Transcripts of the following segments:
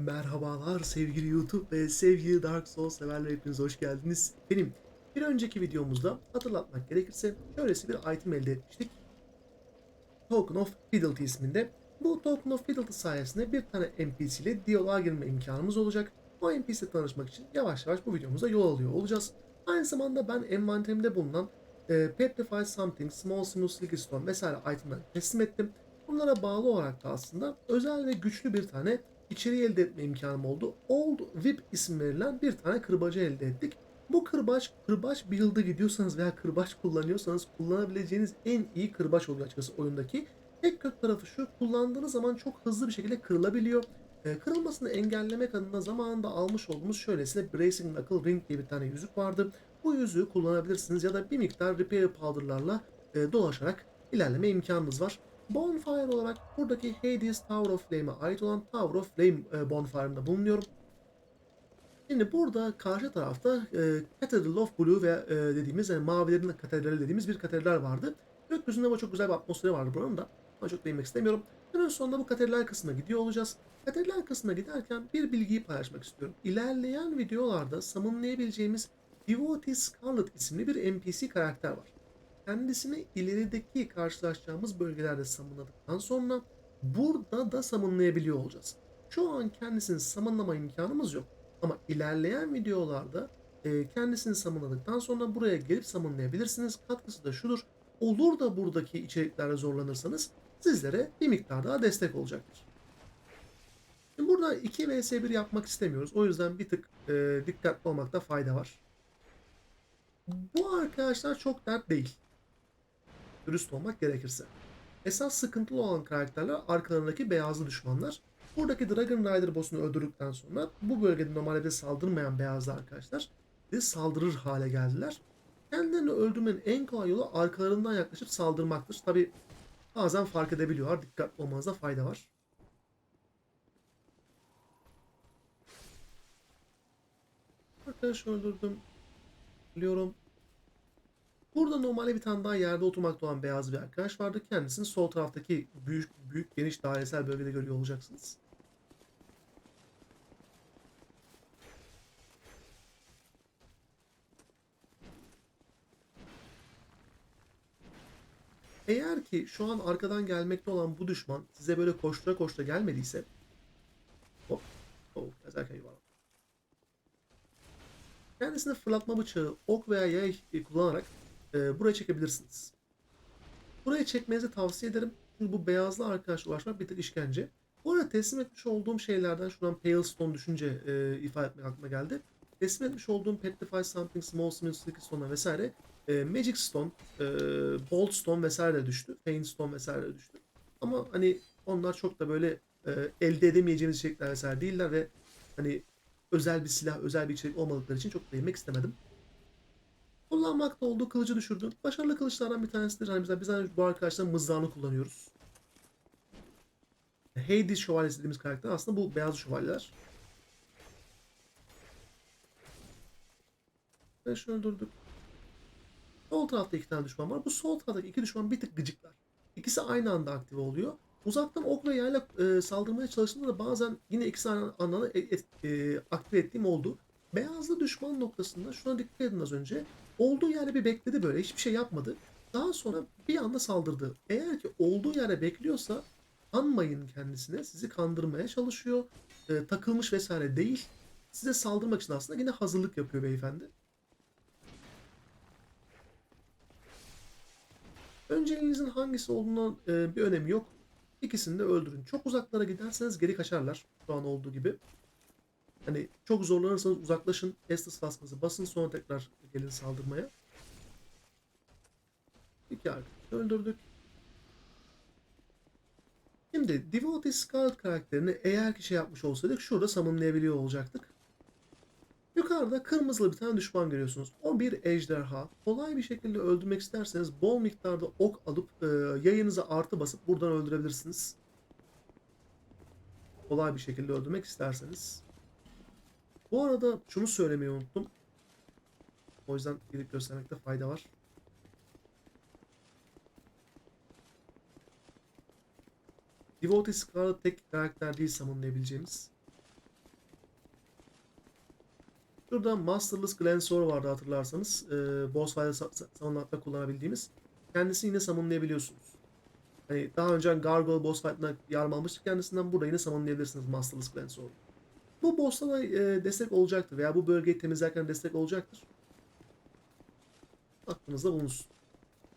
Merhabalar sevgili YouTube ve sevgili Dark Souls severler hepiniz hoş geldiniz. Benim bir önceki videomuzda hatırlatmak gerekirse şöylesi bir item elde etmiştik. Token of Fidelity isminde. Bu Token of Fidelity sayesinde bir tane NPC ile diyaloğa girme imkanımız olacak. O NPC ile tanışmak için yavaş yavaş bu videomuza yol alıyor olacağız. Aynı zamanda ben envanterimde bulunan e, Petrify Something, Small Smooth Sticky Stone vesaire itemleri teslim ettim. Bunlara bağlı olarak da aslında özel ve güçlü bir tane içeriği elde etme imkanım oldu. Old Whip isim verilen bir tane kırbacı elde ettik. Bu kırbaç, kırbaç build'ı gidiyorsanız veya kırbaç kullanıyorsanız kullanabileceğiniz en iyi kırbaç oluyor açıkçası oyundaki. Tek kötü tarafı şu, kullandığınız zaman çok hızlı bir şekilde kırılabiliyor. Ee, kırılmasını engellemek adına zamanında almış olduğumuz şöylesine Bracing Knuckle Ring diye bir tane yüzük vardı. Bu yüzüğü kullanabilirsiniz ya da bir miktar Repair Powder'larla e, dolaşarak ilerleme imkanınız var. Bonfire olarak buradaki Hades Tower of Flame'e ait olan Tower of Flame e, Bonfire'ında bulunuyorum. Şimdi burada karşı tarafta e, Cathedral of Blue ve e, dediğimiz yani mavilerin katedrali dediğimiz bir katedral vardı. Gökyüzünde ama çok güzel bir atmosferi vardı buranın da. Ama çok değinmek istemiyorum. Günün sonunda bu katedral kısmına gidiyor olacağız. Katedral kısmına giderken bir bilgiyi paylaşmak istiyorum. İlerleyen videolarda summonlayabileceğimiz Devotee Scarlet isimli bir NPC karakter var. Kendisini ilerideki karşılaşacağımız bölgelerde summonladıktan sonra burada da summonlayabiliyor olacağız. Şu an kendisini summonlama imkanımız yok. Ama ilerleyen videolarda e, kendisini summonladıktan sonra buraya gelip summonlayabilirsiniz. Katkısı da şudur. Olur da buradaki içeriklerde zorlanırsanız sizlere bir miktar daha destek olacaktır. Şimdi burada 2 vs 1 yapmak istemiyoruz. O yüzden bir tık e, dikkatli olmakta fayda var. Bu arkadaşlar çok dert değil. Dürüst olmak gerekirse. Esas sıkıntılı olan karakterler arkalarındaki beyazlı düşmanlar. Buradaki Dragon Rider boss'unu öldürdükten sonra bu bölgede normalde saldırmayan beyazlı arkadaşlar de saldırır hale geldiler. Kendilerini öldürmenin en kolay yolu arkalarından yaklaşıp saldırmaktır. Tabi bazen fark edebiliyorlar. Dikkatli olmanızda fayda var. Arkadaş öldürdüm. Biliyorum. Burada normalde bir tane daha yerde oturmakta olan beyaz bir arkadaş vardı. Kendisini sol taraftaki büyük büyük geniş dairesel bölgede görüyor olacaksınız. Eğer ki şu an arkadan gelmekte olan bu düşman size böyle koştura koştura gelmediyse hop hop yazarken yuvarlan. Kendisine fırlatma bıçağı, ok veya yay kullanarak e, buraya çekebilirsiniz. Buraya çekmenizi tavsiye ederim. Çünkü bu beyazlı arkadaşla uğraşmak bir tık işkence. Bu arada teslim etmiş olduğum şeylerden şuradan Pale Stone düşünce e, ifade etmek aklıma geldi. Teslim etmiş olduğum Petrify Something, Small Smith, Sticky Stone vesaire e, Magic Stone, e, Bolt Stone vesaire de düştü. Pain Stone vesaire de düştü. Ama hani onlar çok da böyle e, elde edemeyeceğimiz içerikler vesaire değiller ve hani özel bir silah, özel bir içerik olmadıkları için çok değinmek istemedim. Kullanmakta olduğu kılıcı düşürdüm. Başarılı kılıçlardan bir tanesidir. Hani biz, biz hani bu arkadaşlar mızrağını kullanıyoruz. Hades şövalyesi dediğimiz karakter aslında bu beyaz şövalyeler. Beş öldürdük. Sol tarafta iki tane düşman var. Bu sol taraftaki iki düşman bir tık gıcıklar. İkisi aynı anda aktive oluyor. Uzaktan ok ve yayla e, saldırmaya çalıştığımda da bazen yine ikisi aynı anda e, e, aktive ettiğim oldu. Beyazlı düşman noktasında şuna dikkat edin az önce. Olduğu yerde bir bekledi böyle hiçbir şey yapmadı. Daha sonra bir anda saldırdı. Eğer ki olduğu yere bekliyorsa anmayın kendisine. Sizi kandırmaya çalışıyor. E, takılmış vesaire değil. Size saldırmak için aslında yine hazırlık yapıyor beyefendi. Önceliğinizin hangisi olduğuna e, bir önemi yok. İkisini de öldürün. Çok uzaklara giderseniz geri kaçarlar. Şu an olduğu gibi. Hani çok zorlanırsanız uzaklaşın. Estus baskınızı basın sonra tekrar gelin saldırmaya. İki arkadaş öldürdük. Şimdi Devotee Scarlet karakterini eğer ki şey yapmış olsaydık şurada summonlayabiliyor olacaktık. Yukarıda kırmızılı bir tane düşman görüyorsunuz. O bir ejderha. Kolay bir şekilde öldürmek isterseniz bol miktarda ok alıp e, yayınıza artı basıp buradan öldürebilirsiniz. Kolay bir şekilde öldürmek isterseniz. Bu arada şunu söylemeyi unuttum. O yüzden gidip göstermekte fayda var. Devotee Scarlet tek karakter değil summonlayabileceğimiz. Şurada Masterless Glensaur vardı hatırlarsanız. Ee, boss sa- summonlatta kullanabildiğimiz. Kendisini yine summonlayabiliyorsunuz. Hani daha önce Gargoyle boss fight'ına yardım almıştık kendisinden. Burada yine summonlayabilirsiniz Masterless Glensaur'u. Bu boss'ta da e, destek olacaktır veya bu bölgeyi temizlerken destek olacaktır. Aklınızda bulunsun.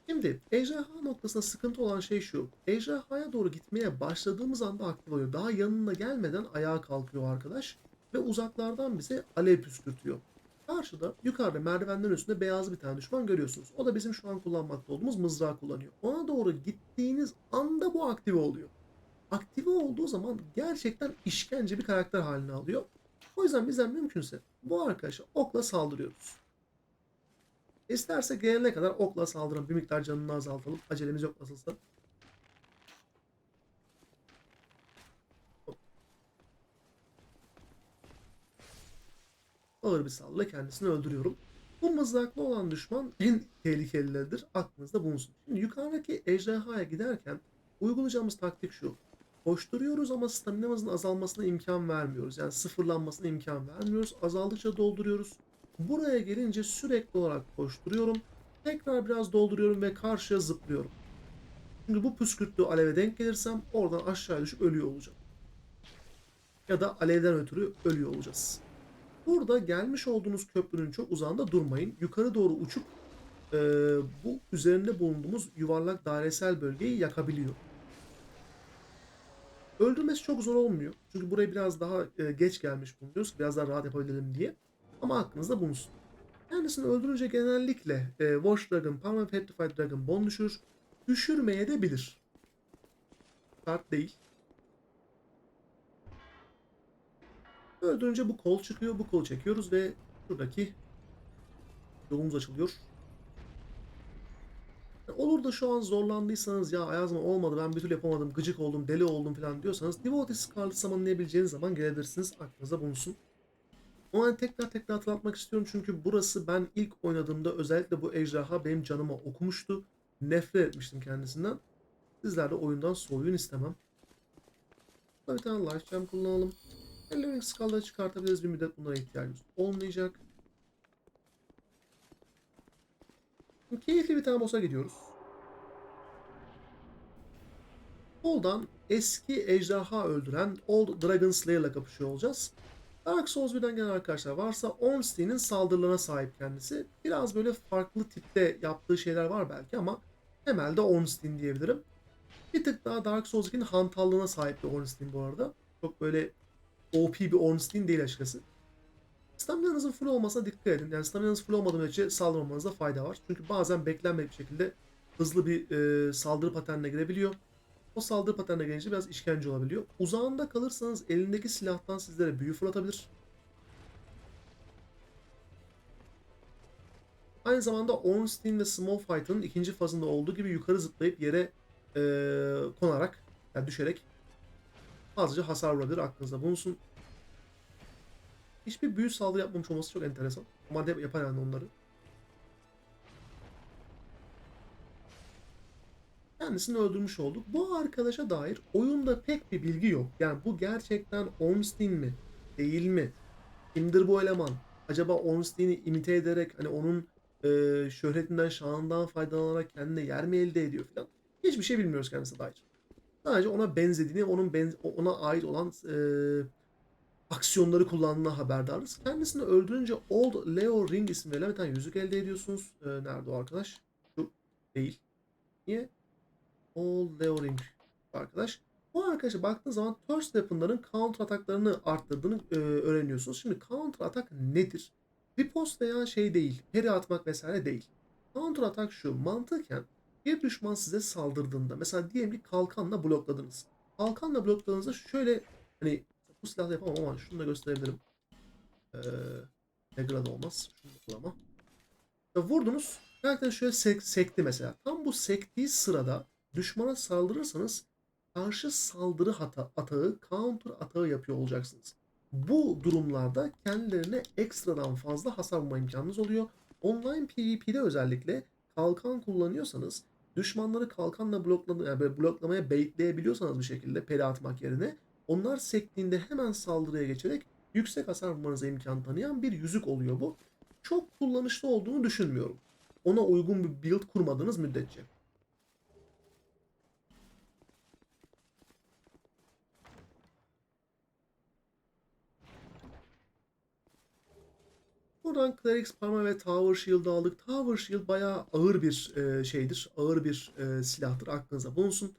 Şimdi ejderha noktasında sıkıntı olan şey şu. Ejderhaya doğru gitmeye başladığımız anda aktif oluyor. Daha yanına gelmeden ayağa kalkıyor arkadaş. Ve uzaklardan bize alev püskürtüyor. Karşıda yukarıda merdivenlerin üstünde beyaz bir tane düşman görüyorsunuz. O da bizim şu an kullanmakta olduğumuz mızrağı kullanıyor. Ona doğru gittiğiniz anda bu aktive oluyor. Aktive olduğu zaman gerçekten işkence bir karakter haline alıyor. O yüzden bizden mümkünse bu arkadaşa okla saldırıyoruz. İsterse gelene kadar okla saldırın. Bir miktar canını azaltalım. Acelemiz yok nasılsa. Ağır bir salla kendisini öldürüyorum. Bu mızraklı olan düşman en tehlikelileridir. Aklınızda bulunsun. Şimdi yukarıdaki ejderhaya giderken uygulayacağımız taktik şu. Koşturuyoruz ama staminamızın azalmasına imkan vermiyoruz. Yani sıfırlanmasına imkan vermiyoruz. Azaldıkça dolduruyoruz. Buraya gelince sürekli olarak koşturuyorum. Tekrar biraz dolduruyorum ve karşıya zıplıyorum. Çünkü bu püskürttüğü aleve denk gelirsem oradan aşağıya düşüp ölüyor olacağım. Ya da alevden ötürü ölüyor olacağız. Burada gelmiş olduğunuz köprünün çok uzağında durmayın. Yukarı doğru uçup eee, bu üzerinde bulunduğumuz yuvarlak dairesel bölgeyi yakabiliyor. Öldürmesi çok zor olmuyor. Çünkü buraya biraz daha e, geç gelmiş bulunuyoruz. Biraz daha rahat yapabilelim diye. Ama aklınızda bulunsun. Kendisini öldürünce genellikle e, Watch Dragon, Permanent Petrified Dragon bon düşürür. Düşürmeye de bilir. Şart değil. Öldürünce bu kol çıkıyor. Bu kolu çekiyoruz ve şuradaki yolumuz açılıyor. Olur da şu an zorlandıysanız ya Ayazma olmadı ben bir türlü yapamadım gıcık oldum deli oldum falan diyorsanız Devoted Scarlet zamanlayabileceğiniz zaman gelebilirsiniz aklınıza bulunsun. Ama ben tekrar tekrar hatırlatmak istiyorum çünkü burası ben ilk oynadığımda özellikle bu ejderha benim canıma okumuştu. Nefret etmiştim kendisinden. Sizler de oyundan soğuyun istemem. Bir tane life gem kullanalım. Ellerin skalları çıkartabiliriz bir müddet bunlara ihtiyacımız olmayacak. Şimdi keyifli bir tane boss'a gidiyoruz. Soldan eski ejderha öldüren Old Dragon Slayer'la kapışıyor olacağız. Dark Souls 1'den gelen arkadaşlar varsa Ornstein'in saldırılarına sahip kendisi. Biraz böyle farklı tipte yaptığı şeyler var belki ama temelde Ornstein diyebilirim. Bir tık daha Dark Souls 2'nin hantallığına sahip bir Ornstein bu arada. Çok böyle OP bir Ornstein değil açıkçası. Staminanızın full olmasına dikkat edin. Yani staminanız full olmadığı müddetçe saldırmamanızda fayda var. Çünkü bazen beklenmedik bir şekilde hızlı bir e, saldırı paternine girebiliyor. O saldırı paternine gelince biraz işkence olabiliyor. Uzağında kalırsanız elindeki silahtan sizlere büyü fırlatabilir. Aynı zamanda Ornstein ve Small Fight'ın ikinci fazında olduğu gibi yukarı zıplayıp yere e, konarak, yani düşerek fazlaca hasar vurabilir. Aklınızda bulunsun. Hiçbir büyü saldırı yapmamış olması çok enteresan. Hep yapar yani onları. Kendisini öldürmüş olduk. Bu arkadaşa dair oyunda pek bir bilgi yok. Yani bu gerçekten Ornstein mi? Değil mi? Kimdir bu eleman? Acaba Ornstein'i imite ederek hani onun e, şöhretinden, şanından faydalanarak kendine yer mi elde ediyor falan. Hiçbir şey bilmiyoruz kendisine dair. Sadece ona benzediğini, onun benz ona ait olan e, aksiyonları kullandığına haberdarız. Kendisini öldürünce Old Leo Ring isimli verilen bir tane yüzük elde ediyorsunuz. Ee, nerede o arkadaş? Şu değil. Niye? Old Leo Ring arkadaş. Bu arkadaşa baktığınız zaman Thirst Weapon'ların counter ataklarını arttırdığını e, öğreniyorsunuz. Şimdi counter atak nedir? Ripost veya şey değil. Peri atmak vesaire değil. Counter atak şu. Mantıken bir düşman size saldırdığında mesela diyelim ki kalkanla blokladınız. Kalkanla blokladığınızda şöyle hani bu silahla yapamam ama şunu da gösterebilirim. Ee, Negra olmaz. Şunu da kullanma. Vurdunuz. Gerçekten şöyle sek- sekti mesela. Tam bu sektiği sırada düşmana saldırırsanız karşı saldırı hata, atağı, counter atağı yapıyor olacaksınız. Bu durumlarda kendilerine ekstradan fazla hasar vurma imkanınız oluyor. Online PvP'de özellikle kalkan kullanıyorsanız düşmanları kalkanla blokladı, yani böyle bloklamaya baitleyebiliyorsanız bir şekilde peri atmak yerine onlar sektiğinde hemen saldırıya geçerek yüksek hasar vurmanıza imkan tanıyan bir yüzük oluyor bu. Çok kullanışlı olduğunu düşünmüyorum. Ona uygun bir build kurmadığınız müddetçe. Buradan Clerics Parma ve Tower Shield'ı aldık. Tower Shield bayağı ağır bir e, şeydir. Ağır bir e, silahtır. Aklınıza bulunsun.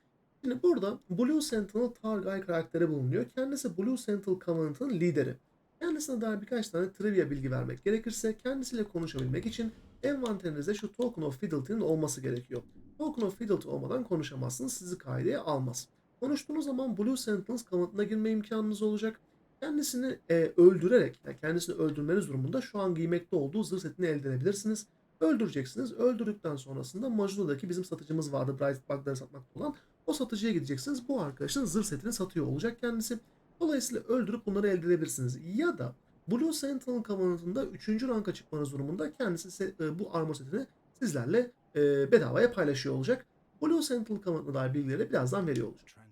Şimdi burada Blue Sentinel Targai karakteri bulunuyor. Kendisi Blue Sentinel Covenant'ın lideri. Kendisine dair birkaç tane trivia bilgi vermek gerekirse kendisiyle konuşabilmek için envanterinizde şu Token of Fidelity'nin olması gerekiyor. Token of Fidelity olmadan konuşamazsınız. Sizi kaydeye almaz. Konuştuğunuz zaman Blue Sentinels Covenant'ına girme imkanınız olacak. Kendisini e, öldürerek, yani kendisini öldürmeniz durumunda şu an giymekte olduğu zırh setini elde edebilirsiniz. Öldüreceksiniz. Öldürdükten sonrasında Majula'daki bizim satıcımız vardı. Bright Bug'ları satmakta olan. O satıcıya gideceksiniz. Bu arkadaşın zırh setini satıyor olacak kendisi. Dolayısıyla öldürüp bunları elde edebilirsiniz. Ya da Blue Sentinel Covenant'ında 3. ranka çıkmanız durumunda kendisi e, bu armor setini sizlerle e, bedavaya paylaşıyor olacak. Blue Sentinel Covenant'la dair bilgileri birazdan veriyor olacak.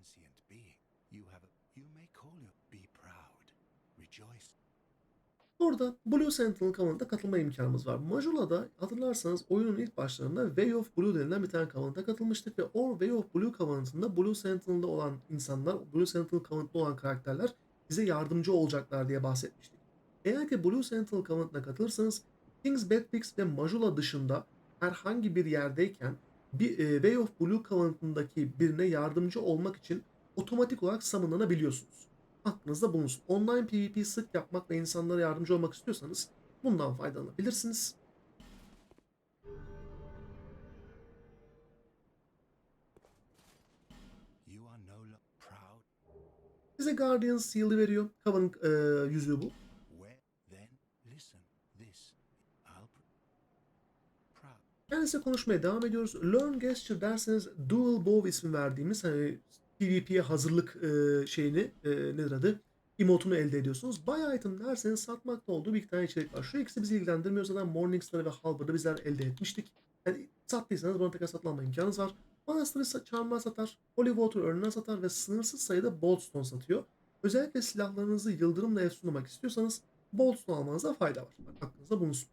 Burada Blue Sentinel Covenant'a katılma imkanımız var. Majula'da hatırlarsanız oyunun ilk başlarında Way of Blue denilen bir tane Covenant'a katılmıştık ve o Way of Blue Covenant'ında Blue Sentinel'da olan insanlar, Blue Sentinel Covenant'da olan karakterler bize yardımcı olacaklar diye bahsetmiştik. Eğer ki Blue Sentinel Covenant'ına katılırsanız King's Bedpix ve Majula dışında herhangi bir yerdeyken bir e, Way of Blue Covenant'ındaki birine yardımcı olmak için otomatik olarak summonlanabiliyorsunuz aklınızda bulunsun. Online PvP sık yapmak ve insanlara yardımcı olmak istiyorsanız bundan faydalanabilirsiniz. Size Guardian Seal'ı veriyor. Covenant e, yüzüğü bu. Kendisiyle konuşmaya devam ediyoruz. Learn Gesture derseniz Dual Bow ismi verdiğimiz hani PvP'ye hazırlık e, şeyini e, nedir adı? Emotunu elde ediyorsunuz. Buy item derseniz satmakta olduğu bir tane içerik var. Şu ikisi bizi ilgilendirmiyor zaten Morningstar'ı ve Halber'ı bizler elde etmiştik. Yani sattıysanız buna tekrar satın alma imkanınız var. Monastery sa- çarmıha satar, Holy Water örneğine satar ve sınırsız sayıda Boldstone satıyor. Özellikle silahlarınızı yıldırımla efsunlamak istiyorsanız Boldstone almanıza fayda var. Bak, aklınızda bulunsun.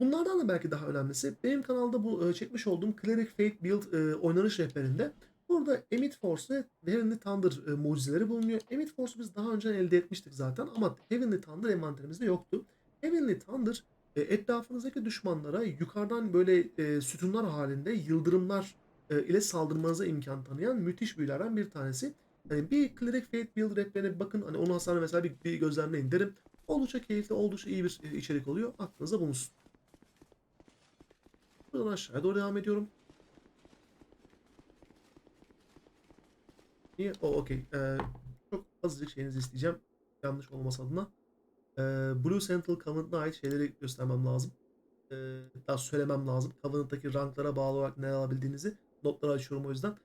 Bunlardan da belki daha önemlisi benim kanalda bu e, çekmiş olduğum Cleric Fate Build e, oynanış rehberinde burada Emit Force ve Heavenly Thunder e, mucizeleri bulunuyor. Emit Force'u biz daha önce elde etmiştik zaten ama Heavenly Thunder envanterimizde yoktu. Heavenly Thunder e, etrafınızdaki düşmanlara yukarıdan böyle e, sütunlar halinde yıldırımlar e, ile saldırmanıza imkan tanıyan müthiş büyülerden bir tanesi. Yani bir Cleric Fate Build rehberine bir bakın hani onun hasarını mesela bir, bir gözlemleyin derim. Oldukça keyifli, oldukça iyi bir e, içerik oluyor. Aklınızda bulunsun. Buradan aşağıya doğru devam ediyorum. Niye? O okey. Ee, çok azıcık şeyinizi isteyeceğim. Yanlış olması adına. Ee, Blue Sentinel Covenant'a ait şeyleri göstermem lazım. Ee, daha söylemem lazım. Covenant'taki ranklara bağlı olarak ne alabildiğinizi. Notları açıyorum o yüzden.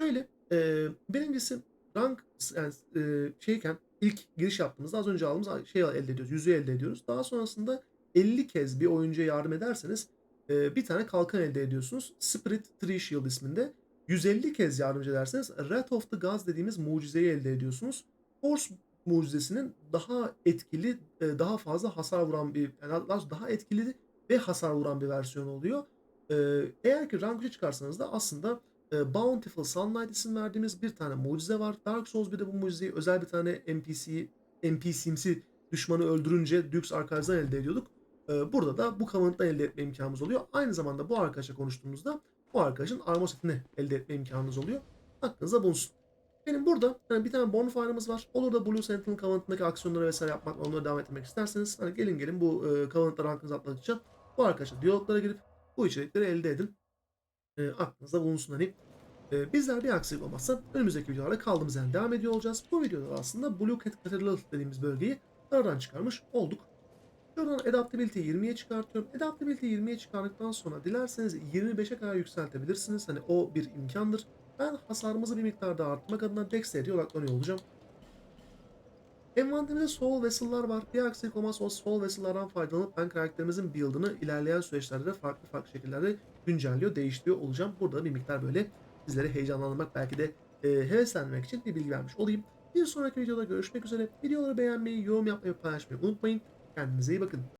Şöyle. E, birincisi rank yani, e, şeyken ilk giriş yaptığımızda az önce aldığımız şey elde ediyoruz. Yüzüğü else ediyoruz. Daha sonrasında 50 kez bir oyuncuya yardım ederseniz e, bir tane kalkan elde ediyorsunuz. Spirit Tree Shield isminde. 150 kez yardımcı ederseniz Wrath of the Gods dediğimiz mucizeyi elde ediyorsunuz. Force mucizesinin daha etkili, e, daha fazla hasar vuran bir, yani daha etkili ve hasar vuran bir versiyon oluyor. E, eğer ki rank 3'e çıkarsanız da aslında e, Bountiful Sunlight isim verdiğimiz bir tane mucize var. Dark Souls 1'de bu mucizeyi özel bir tane NPC, NPC'msi düşmanı öldürünce Dukes Archives'dan elde ediyorduk. Burada da bu Covenant'tan elde etme imkanımız oluyor. Aynı zamanda bu arkadaşla konuştuğumuzda bu arkadaşın armor setini elde etme imkanınız oluyor. Aklınızda bulunsun. Benim burada yani bir tane bonfire'ımız var. Olur da Blue Sentinel Covenant'ındaki aksiyonları vesaire yapmak, onlara devam etmek isterseniz hani gelin gelin bu e, Covenant'la rankınızı atladıkça bu arkadaşla diyaloglara girip bu içerikleri elde edin. E, aklınızda bulunsun hani. E, bizler bir aksilik olmazsa önümüzdeki videolarda kaldığımız yerden devam ediyor olacağız. Bu videoda aslında Blue Cathedral dediğimiz bölgeyi aradan çıkarmış olduk. Şuradan Adaptability 20'ye çıkartıyorum. Adaptability 20'ye çıkardıktan sonra dilerseniz 25'e kadar yükseltebilirsiniz. Hani o bir imkandır. Ben hasarımızı bir miktar daha arttırmak adına Dexterity'ye odaklanıyor olacağım. Envanterimizde Soul Vessel'lar var. Bir aksilik olmazsa o Soul Vessel'lardan faydalanıp ben karakterimizin build'ını ilerleyen süreçlerde farklı farklı şekillerde güncelliyor, değiştiriyor olacağım. Burada bir miktar böyle sizleri heyecanlandırmak belki de e, heveslendirmek için bir bilgi vermiş olayım. Bir sonraki videoda görüşmek üzere. Videoları beğenmeyi, yorum yapmayı, paylaşmayı unutmayın. Kendinize iyi bakın.